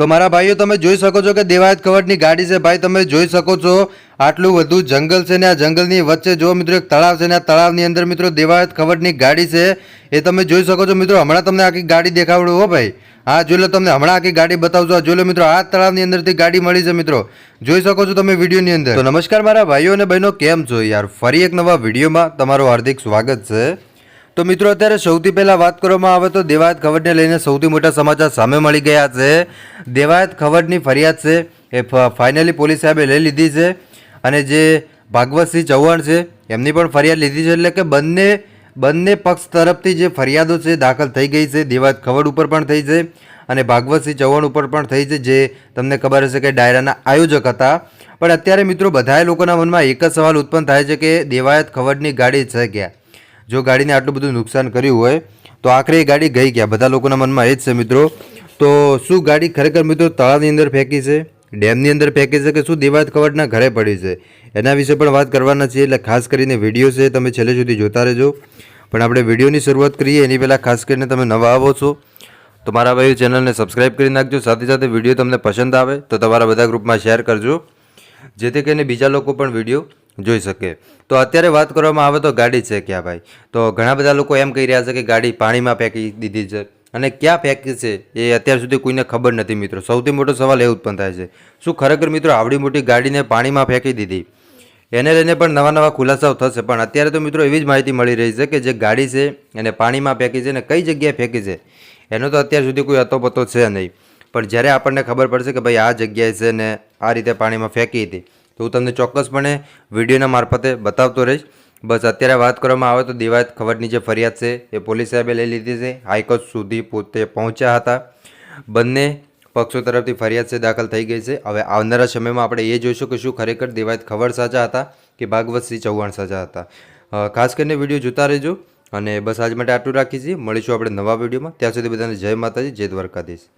તો મારા ભાઈઓ, તમે જોઈ શકો છો કે દેવાયત કવટની ગાડી છે. ભાઈ, તમે જોઈ શકો છો, આટલું બધું જંગલ છે ને આ જંગલની વચ્ચે જો મિત્રો, એક તળાવ છે ને આ તળાવની અંદર મિત્રો દેવાયત કવટની ગાડી છે. એ તમે જોઈ શકો છો મિત્રો, હમણાં તમને આખી ગાડી દેખાવડું હો ભાઈ. હા, જોઈ લો તમને, હમણાં આખી ગાડી બતાવજો. જોઈ લો મિત્રો, આ તળાવની અંદરથી ગાડી મળી છે મિત્રો. જોઈ શકો છો તમે વિડીયોની અંદર. તો નમસ્કાર મારા ભાઈઓ અને બહેનો, કેમ છો યાર? ફરી એક નવા વિડીયોમાં તમારું હાર્દિક સ્વાગત છે. તો મિત્રો અત્યારે સૌથી પહેલાં વાત કરવામાં આવે તો દેવાયત ખવડને લઈને સૌથી મોટા સમાચાર સામે મળી ગયા છે. દેવાયત ખવડની ફરિયાદ છે, એ ફાઇનલી પોલીસ સાહેબે લઈ લીધી છે અને જે ભાગવતસિંહ ચૌહાણ છે, એમની પણ ફરિયાદ લીધી છે એટલે કે બંને બંને પક્ષ તરફથી જે ફરિયાદો છે દાખલ થઈ ગઈ છે. દેવાયત ખવડ ઉપર પણ થઈ છે અને ભાગવતસિંહ ચૌહાણ ઉપર પણ થઈ છે, જે તમને ખબર હશે કે ડાયરાના આયોજક હતા. પણ અત્યારે મિત્રો બધાએ લોકોના મનમાં એક જ સવાલ ઉત્પન્ન થાય છે કે દેવાયત ખવડની ગાડી છે ક્યાં? જો ગાડીને આટલું બધું નુકસાન કર્યું હોય, તો આખરે એ ગાડી ગઈ ગયા બધા લોકોના મનમાં એ જ છે મિત્રો. તો શું ગાડી ખરેખર મિત્રો તળાવની અંદર ફેંકી છે? ડેમની અંદર ફેંકી છે કે શું દેવાયત કવટના ઘરે પડી છે? એના વિશે પણ વાત કરવાના છીએ, એટલે ખાસ કરીને વીડિયો છે તમે છેલ્લે સુધી જોતા રહેજો. પણ આપણે વિડીયોની શરૂઆત કરીએ, એની પહેલાં ખાસ કરીને તમે નવા આવો છો, તો મારા ભાઈ ચેનલને સબસ્ક્રાઈબ કરી નાખજો. સાથે સાથે વીડિયો તમને પસંદ આવે, તો તમારા બધા ગ્રુપમાં શેર કરજો. જેથી કરીને બીજા લોકો પણ વીડિયો જોઈ શકે. તો અત્યારે વાત કરવામાં આવે તો ગાડી છે ક્યાં ભાઈ? તો ઘણા બધા લોકો એમ કહી રહ્યા છે કે ગાડી પાણીમાં ફેંકી દીધી છે. અને ક્યાં ફેંકી છે એ અત્યાર સુધી કોઈને ખબર નથી મિત્રો. સૌથી મોટો સવાલ એ ઉત્પન્ન થાય છે. શું ખરેખર મિત્રો આવડી મોટી ગાડીને પાણીમાં ફેંકી દીધી? એને લઈને પણ નવા નવા ખુલાસાઓ થશે. પણ અત્યારે તો મિત્રો એવી જ માહિતી મળી રહી છે કે જે ગાડી છે એને પાણીમાં ફેંકી છે અને કઈ જગ્યાએ ફેંકી છે, એનો તો અત્યાર સુધી કોઈ અતોપતો છે નહીં. પણ જ્યારે આપણને ખબર પડશે કે ભાઈ આ જગ્યાએ છે ને આ રીતે પાણીમાં ફેંકી હતી તો હું તમને ચોક્કસપણે વિડીયોના મારફતે બતાવતો રહીશ. બસ અત્યારે વાત કરવામાં આવે તો દિવાયત ખબરની જે ફરિયાદ છે એ પોલીસ સાહેબે લઈ લીધી છે. હાઈકોર્ટ સુધી પોતે પહોંચ્યા હતા. બંને પક્ષો તરફથી ફરિયાદ છે દાખલ થઈ ગઈ છે. હવે આવનારા સમયમાં આપણે એ જોઈશું કે શું ખરેખર દિવાયત ખબર સાચા હતા કે ભાગવતસિંહ ચૌહાણ સાચા હતા. ખાસ કરીને વીડિયો જોતા રહેજો અને બસ આજ માટે આટલું રાખીએ છીએ મળીશું આપણે નવા વિડીયોમાં. ત્યાં સુધી બધાને જય માતાજી, જય દ્વારકાધીશ.